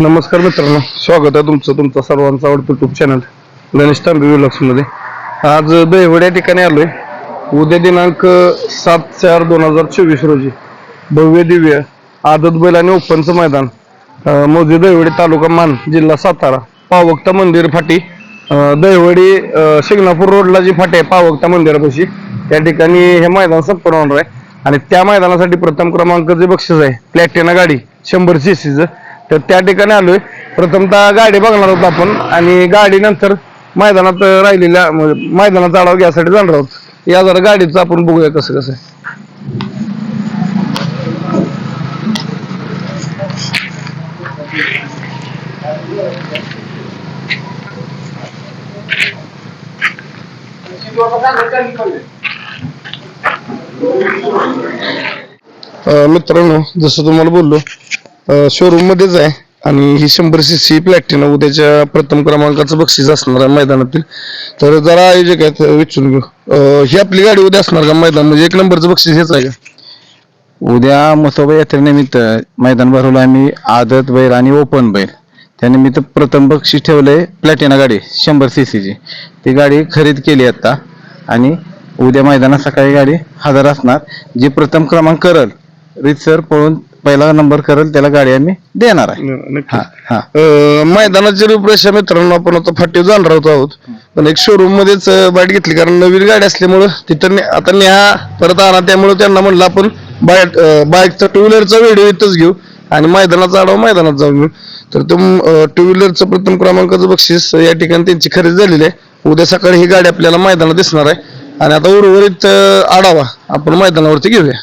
नमस्कार मित्रांनो स्वागत आहे तुमचं तुमचा सर्वांचं आवडतो युट्यूब चॅनल गणेश तांबे मध्ये. आज दहिवड या ठिकाणी आलोय. उद्या दिनांक सात चार दोन हजार चोवीस रोजी भव्य दिव्य आदत बैल आणि ओपनचं मैदान मोजे मौजे दहिवडी तालुका मान जिल्हा सातारा पावकता मंदिर फाटी दहिवडी शिंगणापूर रोडला जी फाटी आहे पावकता मंदिरापाशी त्या ठिकाणी हे मैदान संपन्न होणार आहे. आणि त्या मैदानासाठी प्रथम क्रमांक जे बक्षीस आहे प्लॅटिना गाडी शंभर सी सीचं तर त्या ठिकाणी आलोय प्रथमतः गाडी बघणार आहोत आपण आणि गाडी नंतर मैदानात राहिलेल्या म्हणजे मैदानाचा आढावा घ्यायसाठी जाणार आहोत या जरा गाडीचं आपण बघूया कसं कसं आहे. अं, मित्रांनो जसं तुम्हाला बोललो शोरूम मध्येच आहे. आणि ही शंभर सी सी प्लॅटिना उद्याच्या प्रथम क्रमांकाचं बक्षीस असणार आहे मैदानातील. तर जरा आयोजक आहेत विचारून घेऊ. ही आपली गाडी उद्या असणार का मैदान? म्हणजे एक नंबरचं बक्षीस हेच आहे का? उद्या मसोबा यात्रेनिमित्त मैदान भरवलं आम्ही आदत बैल आणि ओपन बैल. त्यानिमित्त प्रथम बक्षीस ठेवलंय प्लॅटिना गाडी शंभर सी सीची ती गाडी खरेदी केली आता. आणि उद्या मैदानात सकाळी गाडी हजर असणार. जी प्रथम क्रमांक करल रितसर पळून पहिला नंबर करल त्याला गाडी आम्ही देणार आहे. हा हा. अं, मैदानाची रूपरेषा मित्रांनो आपण आता फाटीव जाणार आहोत आहोत. पण एक शोरूम मध्येच अं, बाईट घेतली कारण नवीन गाडी असल्यामुळं तिथं ने- आता न्या परत आणा त्यामुळे त्यांना म्हणलं आपण बाईक बाईकचा टू व्हीलरचा व्हिडिओ इथंच घेऊ आणि मैदानाचा आढावा मैदानात जाऊन घेऊ. तर तो टू व्हीलरचं प्रथम क्रमांकाचं बक्षीस या ठिकाणी त्यांची खरेदी झालेली आहे. उद्या सकाळी ही गाडी आपल्याला मैदानात दिसणार आहे. आणि आता उर्वरित अं, आढावा आपण मैदानावरती घेऊया.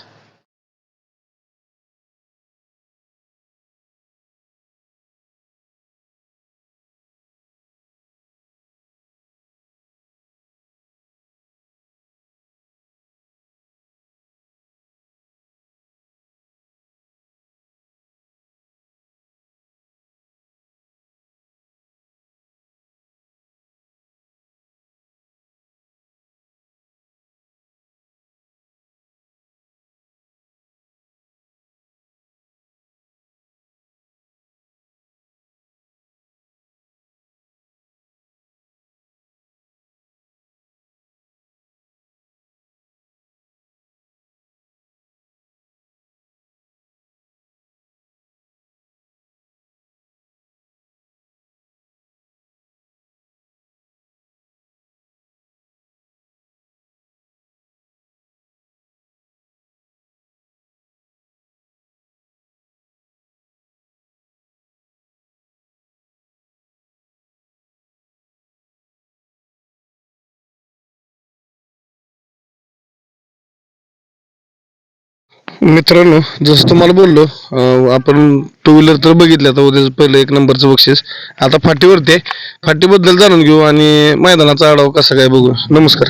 मित्रांनो जसं तुम्हाला बोललो आपण टू व्हीलर तर बघितलं आता उद्या पहिलं एक नंबरचं बक्षीस. आता फाटीवरती आहे. फाटीबद्दल जाणून घेऊ आणि मैदानाचा आढावा कसा काय बघू. नमस्कार.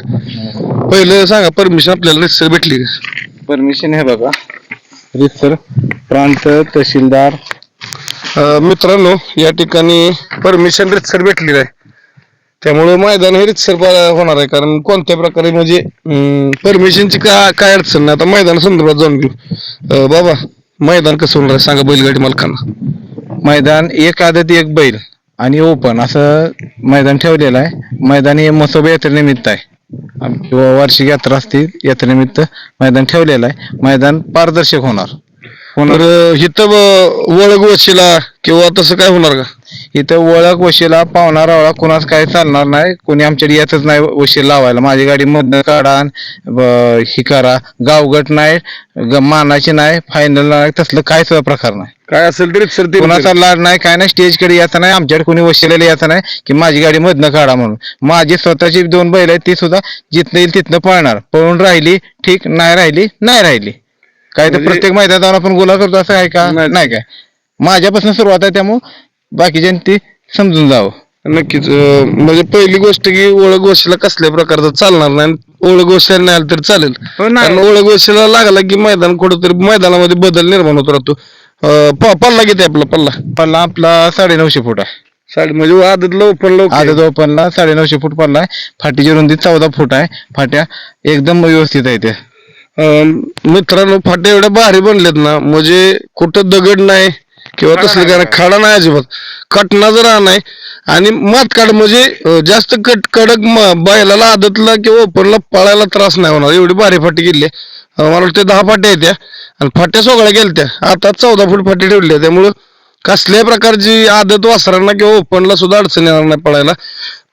पहिलं सांगा परमिशन आपल्याला रितसर भेटली का? परमिशन हे बघा. रितसर प्रांत तहसीलदार. अं, मित्रांनो या ठिकाणी परमिशन रितसर भेटली आहे त्यामुळे मैदान हे रितसर होणार आहे. कारण कोणत्या प्रकारे म्हणजे परमिशनची का काय अडचण नाही. आता मैदान संदर्भात जाऊन घेऊ. बाबा मैदान कसं होणार आहे? सांगा बैलगाडी मालकांना. मैदान एक आदत एक बैल. आणि ओपन असं मैदान ठेवलेलं आहे. मैदान हे मसोबा यात्रेनिमित्त आहे. किंवा वार्षिक यात्रा असते यात्रेनिमित्त मैदान ठेवलेलं आहे. मैदान पारदर्शक होणार. होणार ब- वळग वशिला किंवा तसं काय होणार का? इथं ओळख वशीला पावणार रावळा कुणाच काय चालणार नाही. कोणी आमच्याकडे येतच नाही वशील लावायला. माझी गाडी मधनं काढा ही करा. गावगट नाही मानाची नाही फायनल नाही तसलं काय सुद्धा प्रकार नाही. काय असेल तरी सर ते कोणाचा लाड नाही काय नाही स्टेजकडे यायचं नाही आमच्याकडे कोणी वशिलेलं यायचं नाही की माझी गाडी मधनं काढा म्हणून. माझी स्वतःची दोन बैल आहेत ती सुद्धा जिथनं येईल तिथनं पळणार. पळून राहिली ठीक नाही राहिली नाही राहिली. काय तर म्हणजे- प्रत्येक जाऊन आपण गोला करतो असं आहे का? नाही. नाही काय? माझ्यापासून सुरुवात आहे त्यामुळे. बाकीच्यांनी ती समजून जावं. नक्कीच अं, म्हणजे पहिली गोष्ट की ओळख वशिला कसल्या प्रकारचं चालणार नाही ओळख वशिला नाही आलं तर चालेल. हो, नाही. कारण ओळख वशिला लागला की मैदान कुठंतरी मैदानामध्ये बदल निर्माण होत राहतो. अं, प- पल्ला किती आहे आपला? पल्ला? पल्ला आपला साडेनऊशे फूट आहे. साडी म्हणजे आदतला ओपन लोक आदत ओपनला साडेनऊशे फूट पडला आहे फाटीची रुंदी चौदा फूट आहे. फाट्या एकदम व्यवस्थित आहे त्या. मित्रांनो फाट्या एवढ्या भारी बनल्यात ना म्हणजे कुठं दगड नाही किंवा तसलं काय नाही. खाडा नाही अजिबात. कटना जर नाही. आणि मात काढ म्हणजे अं, जास्त कट कडक म- बैलाला आदतला किंवा ओपनला पळायला त्रास नाही होणार. एवढी भारी फाटी गेली. मला वाटतं दहा फाट्या येत्या आणि फाट्या सोगळ्या गेलत्या. आता चौदा फूट फाटी ठेवली त्यामुळं कसल्याही प्रकारची आदत वासरांना किंवा ओपनला सुद्धा अडचण येणार नाही पळायला.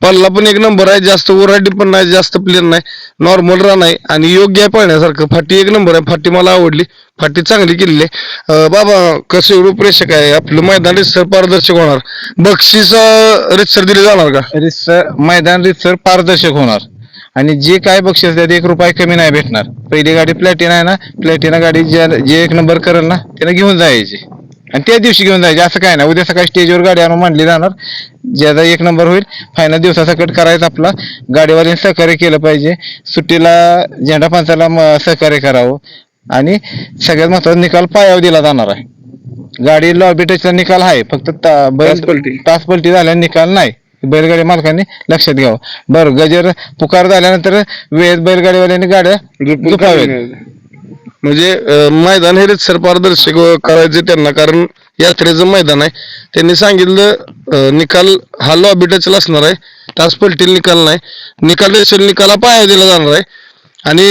पल्ला पण एक नंबर आहे जास्त ओराडी पण नाही जास्त प्लेन नाही नॉर्मल रन आहे आणि योग्य आहे पाहण्यासारखं फाटी एक नंबर आहे फाटी मला आवडली फाटी चांगली केलेली आहे. बाबा कसे एवढं प्रेक्षक आहे आपलं मैदान रितसर पारदर्शक होणार. बक्षीस रितसर दिले जाणार का? रितसर मैदान रितसर पारदर्शक होणार. आणि जे काय बक्षीस त्यात एक रुपये कमी नाही भेटणार. पहिली गाडी प्लॅटिना आहे ना प्लॅटिना गाडी ज्या जे एक नंबर करेल ना त्याला घेऊन जायची. आणि त्या दिवशी घेऊन जायचे. असं काय नाही. उद्या सकाळी स्टेजवर गाडी आणून मांडली जाणार. ज्याचा एक नंबर होईल. फायनल दिवसासकट करायचा आपला. गाडीवाल्यांनी सहकार्य केलं पाहिजे. सुट्टीला झेंडा पंचाला सहकार्य करावं. आणि सगळ्यात महत्त्वाचा निकाल पायावर दिला जाणार आहे. गाडी लॉबी टचचा निकाल आहे. फक्त ता- बैल तास पलटी. तास पलटी झाल्याने निकाल नाही. बैलगाडी मालकांनी लक्षात घ्यावं. बरं गजर पुकार झाल्यानंतर वेळेत बैलगाडीवाल्यांनी गाड्या झुकाव्यात म्हणजे मैदान हे रितसर पारदर्शक करायचे त्यांना कारण यात्रेचं मैदान आहे. त्यांनी सांगितलं निकाल हा लॉबी टचला असणार आहे. तास पलटील निकाल नाही. निकाल रेषेल निकाला पाया दिला जाणार आहे. आणि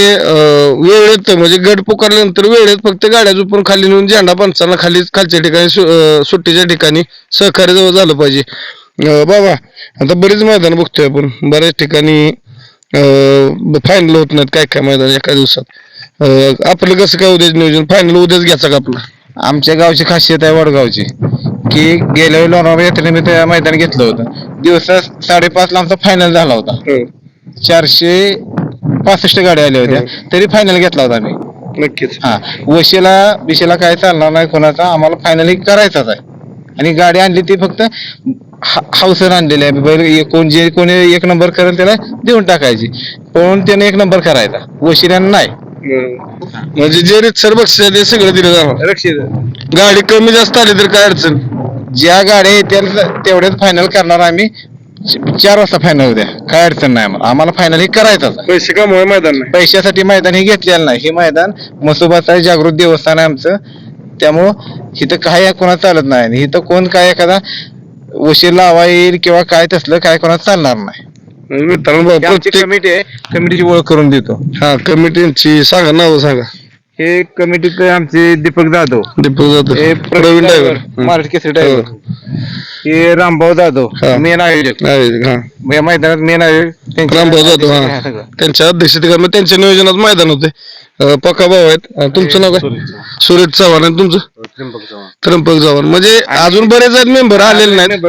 वेळेत म्हणजे गट पुकारल्यानंतर वेळेत फक्त गाड्या झोपून खाली नेऊन झेंडा पंचांना खाली खालच्या ठिकाणी सु- सुट्टीच्या ठिकाणी सहकार्य जवळ झालं पाहिजे. बाबा आता बरीच मैदान बघतोय आपण. बऱ्याच ठिकाणी फायनल होत नाहीत. काय काय मैदान एका दिवसात? अं, आपलं कसं काय उद्याच नियोजन? फायनल उद्याच घ्यायचं का आपलं? आमच्या गावची खासियत आहे वडगावची की गेल्या वेळी लोणावळा यात्रेनिमित्त मैदान घेतलं होतं. दिवसा साडेपाच ला आमचा फायनल झाला होता. चारशे पासष्ट गाड्या आल्या होत्या. तरी फायनल घेतला होता आम्ही. नक्कीच. हा. वशीला बिशीला काय चालणार नाही कोणाचा आम्हाला फायनली करायचाच आहे. आणि गाडी आणली ती फक्त हाऊसर आणलेली आहे. बैल कोण जे कोणी एक नंबर करेल त्याला देऊन टाकायची. पण त्याने एक नंबर करायचा. वशिल्यानं नाही. म्हणजे जे रितसर बक्षीस आहे ते सगळं दिलं जाणार. गाडी कमी जास्त आली तर काय अडचण? ज्या गाड्या येतील तेवढ्याच फायनल करणार आम्ही. चार वाजता फायनल उद्या काय अडचण नाही आम्हाला. आम्हाला फायनल हे करायचंच. आहे. पैसे कमवाय मैदान नाही. पैशासाठी मैदान हे घेतलेलं नाही. हे मैदान मसोबाचं जागृत देवस्थान आहे आमचं. त्यामुळं इथं काय कोणाचं चालत नाही. आणि इथं कोण काय एखादा वशील लावा येईल किंवा काय तसलं काय कोणाचं चालणार नाही. म्हणजे प्रत्येक कमिटी आहे कमिटीची ओळख करून देतो. हा कमिटीची सांगा नाव सांगा. हे कमिटीत आमचे दीपक जाधव. दीपक जाधव. हे प्रवीण ड्रायव्हर महाराष्ट्र केसरी ड्रायव्हर हे. रामभाऊ जाधव हा. मेन आयोजक. हा. या मैदानात मेन आयोजक. रामभाऊ जाधव हा, हा सगळं. त्यांच्या अध्यक्षतेखाली त्यांच्या नियोजनात मैदान होते. अं, पक्का भाऊ आहेत. अं, तुमचं नाव काय? सुरेश चव्हाण. आणि तुमचं? त्र्यंबक चव्हाण. म्हणजे अजून बरेच आहेत मेंबर आलेले नाहीत.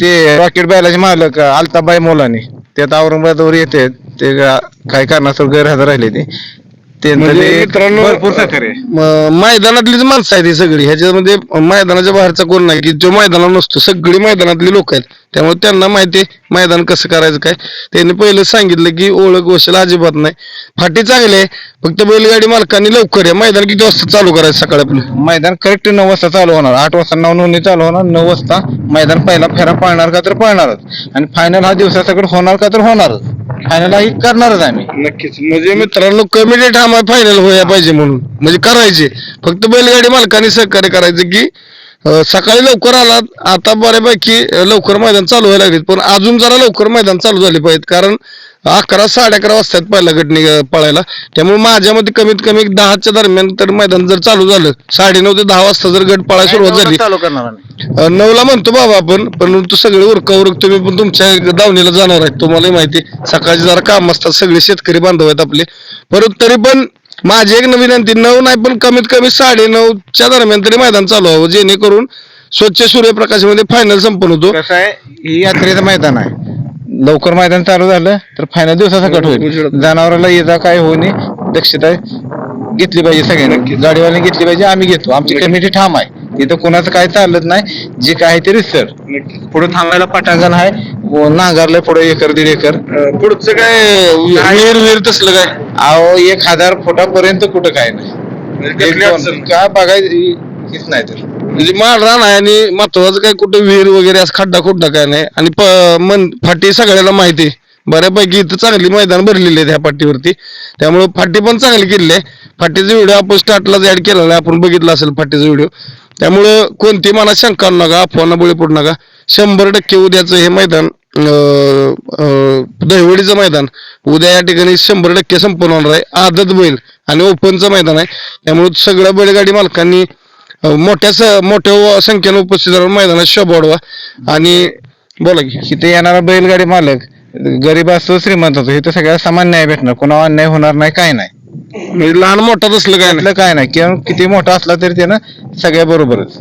ते रॉकेट बैलाचे मालक अल्ताबाई मोलानी. ते आता औरंगाबादवर येते ते गा- काय कारणास्तव गैरहजर राहिले ते. म्हणजे मित्रांनो भरपूर सहकार्य आहे. म- मैदानातलीच माणसं आहेत ही सगळी. ह्याच्यामध्ये मैदानाच्या बाहेरचा कोण नाही की जो मैदानात नसतो सगळी मैदानातली लोक आहेत. त्यामुळे त्यांना माहिती आहे मैदान कसं करायचं काय. त्यांनी पहिलं सांगितलं की ओळख वशील अजिबात नाही. फाटी चांगली आहे फक्त बैलगाडी मालकांनी लवकर आहे मैदान किती वाजता चालू करायचं सकाळी आपलं? मैदान करेक्ट नऊ वाजता चालू होणार. आठ वाजता नऊ नोंदणी चालू होणार. नऊ वाजता मैदान पहिला फेरा पाळणार का तर पाळणारच. आणि फायनल हा दिवसासकट होणार का तर होणारच. फायनल ही करणारच आम्ही. नक्कीच. म्हणजे मित्रांनो कमी डेट हा फायनल व्हायला पाहिजे म्हणून. म्हणजे करायचे. फक्त बैलगाडी मालकाने सहकार्य करायचं की अं, सकाळी लवकर आलात आता बऱ्यापैकी लवकर मैदान चालू व्हायला लागले पण अजून जरा लवकर मैदान चालू झाले पाहिजेत कारण अकरा साडे अकरा वाजतात पहिला गट निघ- पळायला. त्यामुळे माझ्या मते कमीत कमी एक दहाच्या दरम्यान तर मैदान जर चालू झालं साडे नऊ ते दहा वाजता जर गट पळायला सुरुवात झाली. चालू करणार आम्ही. अं, नऊला म्हणतो बाबा आपण पण तू सगळे उरका उरक तुम्ही पण तुमच्या दावणीला जाणार आहेत तुम्हालाही माहिती आहे. सकाळचे जरा काम असतात सगळे शेतकरी बांधव आहेत आपले. परंतु तरी पण माझी एक नवीन विनंती नऊ नाही पण कमीत कमी साडे नऊच्या दरम्यान तरी मैदान चालू व्हावं जेणेकरून स्वच्छ सूर्यप्रकाशामध्ये फायनल संपन्न होतो. कसं आहे ही यात्रेचं मैदान आहे. लवकर मैदान चालू झालं तर फायनल दिवसासकट होईल. जनावराला ये जा काय होऊ नये दक्षता घेतली पाहिजे सगळ्यांनी. गाडीवाल्यांनी घेतली पाहिजे आम्ही घेतो. आमची कमिटी ठाम आहे. तिथं कोणाचं काय चालत नाही जे काय ते रिसर. पुढे थांबायला पटांगण आहे. व नांगरलंय पुढे एकर दीड एकर. पुढचं काय विहीर विहीर तसलं काय? अहो एक हजार फुटापर्यंत कुठं काय नाही. म्हणजे कसली अडचण? काय बघायचं हेच नाही तर. म्हणजे माळरान आहे आणि महत्वाचं काय कुठं विहीर वगैरे असं खड्डा खुड्डा काय नाही. आणि प- मन फाटी सगळ्याला माहिती आहे. बऱ्यापैकी इथं चांगली मैदान भरलेली आहेत ह्या फाटीवरती. त्यामुळे फाटी पण चांगली केलेली आहे. फाटीचा व्हिडिओ आपण स्टार्टलाच ऍड केलेला आहे. आपण बघितला असेल फाटीचा व्हिडिओ. त्यामुळं कोणती मनात शंका आणू नका अफवांना बळी पडू नका. शंभर टक्के उद्याचं हे मैदान दहिवडीचं मैदान उद्या या ठिकाणी शंभर टक्के संपन्न होणार आहे. आदत बैल आणि ओपनचं मैदान आहे. त्यामुळे सगळ्या बैलगाडी मालकांनी मोठ्या स- मोठ्या संख्येनं उपस्थित राहून मैदानात शोभाडवा आणि बोला की. इथे येणारा बैलगाडी मालक गरीब असतो श्रीमंत असतो इथं सगळ्या सामान्य भेटणार कोणावर अन्याय होणार नाही काय नाही. म्हणजे लहान मोठा असलं काय नाही. त्यातलं काय नाही. किंवा किती मोठा असला तरी त्यानं सगळ्या बरोबरच.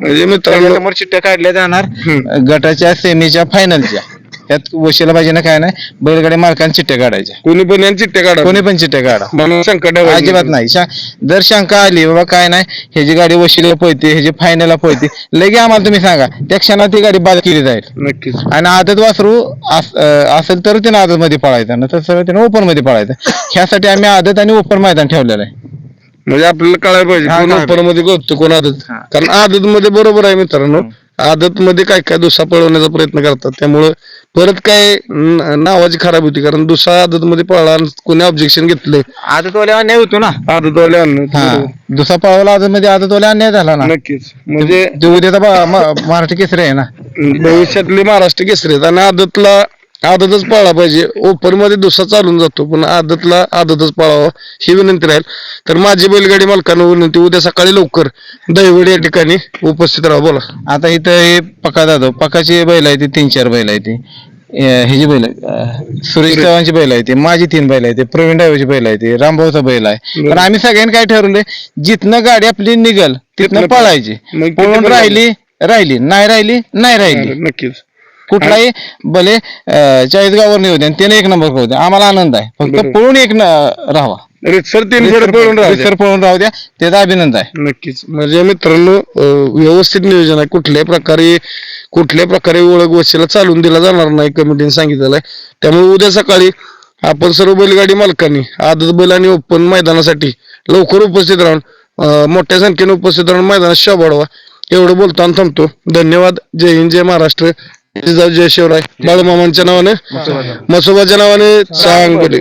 म्हणजे मित्रांनो समोर चिठ्ठ्या काढल्या जाणार. हम्म. गटाच्या सेमीच्या फायनलच्या त्यात वशिला पाहिजे ना काय नाही बैलगाडी मालकांनी चिठ्ठ्या काढायच्या. कोणी पण यांची चिठ्ठ्या काढा कोणी पण चिठ्ठ्या काढा. म्हणून संकट. अजिबात नाही. शा- जर शंका आली बाबा काय नाही ह्याची गाडी वशिला पळते ह्याची फायनलला पळते लगे आम्हाला तुम्ही सांगा. त्या क्षणात ती गाडी बाद केली जाईल. नक्कीच. आणि आदत वासरू अस- अं, असेल तर त्यानं आदत मध्ये पळायचं नंतर सरळ त्यानं ओपनमध्ये पळायचं. ह्यासाठी आम्ही आदत आणि ओपन मैदान ठेवलेलं आहे. म्हणजे आपल्याला कळायला पाहिजे हा, कोण कळायला ओपनमध्ये करतो कोण आदत. कारण आदत मध्ये बरोबर आहे मित्रांनो. आदत मध्ये काय काय दुसरा पळवण्याचा प्रयत्न करतात. त्यामुळं परत काय न- नावाची खराब होती. कारण दुसरा आदत मध्ये पळला आणि कोणी ऑब्जेक्शन घेतलं. आदतवाल्या अन्याय होतो ना. आदतवाले आणलं हा. दुसरा पळवला आदत मध्ये आदतवाल्या अन्याय झाला ना. नक्कीच. म्हणजे ते उद्याचा महाराष्ट्र केसरी आहे ना. भविष्यातले महाराष्ट्र केसरी आहेत. आणि आदतला आदतच पाळला पाहिजे. ओपनमध्ये दुसरा चालून जातो पण आदतला आदतच पाळावा ही विनंती राहील. तर माझी बैलगाडी मालकांना विनंती उद्या सकाळी लवकर दहिवडी या ठिकाणी उपस्थित राहा बोला. आता इथं हे पका जाधव पकाची बैल आहे ती तीन चार बैल आहे ती. ह्याची बैल सुरेश चव्हाणची बैल आहे ती माझी तीन बैल आहे ती प्रवीण डायवरची बैल आहे ती रामभाऊचा बैल आहे. पण आम्ही सगळ्यांनी काय ठरवलंय जिथनं गाडी आपली निघल तिथनं पळायची. पळून राहिली राहिली. नाही राहिली नाही राहिली. नक्कीच. कुठलाही भले अं, चाळीस गावावर निघू द्या त्याने एक नंबर द्या. आम्हाला आनंद आहे. फक्त बरोबर. पळून एक न- राहावा. रितसर तीन फेर पळून राहा सर पळून राहू द्या. त्याचा अभिनंद आहे. नक्कीच. म्हणजे मित्रांनो अं, व्यवस्थित नियोजन आहे. कुठल्याही प्रकारे कुठल्याही प्रकारे ओळख वशीला चालून दिला जाणार नाही कमिटीने सांगितलेलं आहे. त्यामुळे उद्या सकाळी आपण सर्व बैलगाडी मालकांनी आदत बैल आणि ओपन मैदानासाठी लवकर उपस्थित राहून अं, मोठ्या संख्येने उपस्थित राहून मैदानात शोभा वाढवा. एवढं बोलताना थांबतो. धन्यवाद. जय हिंद जय महाराष्ट्र. जय शिवराय. बाळूमामांच्या नावाने मसोबाच्या नावाने. चांगले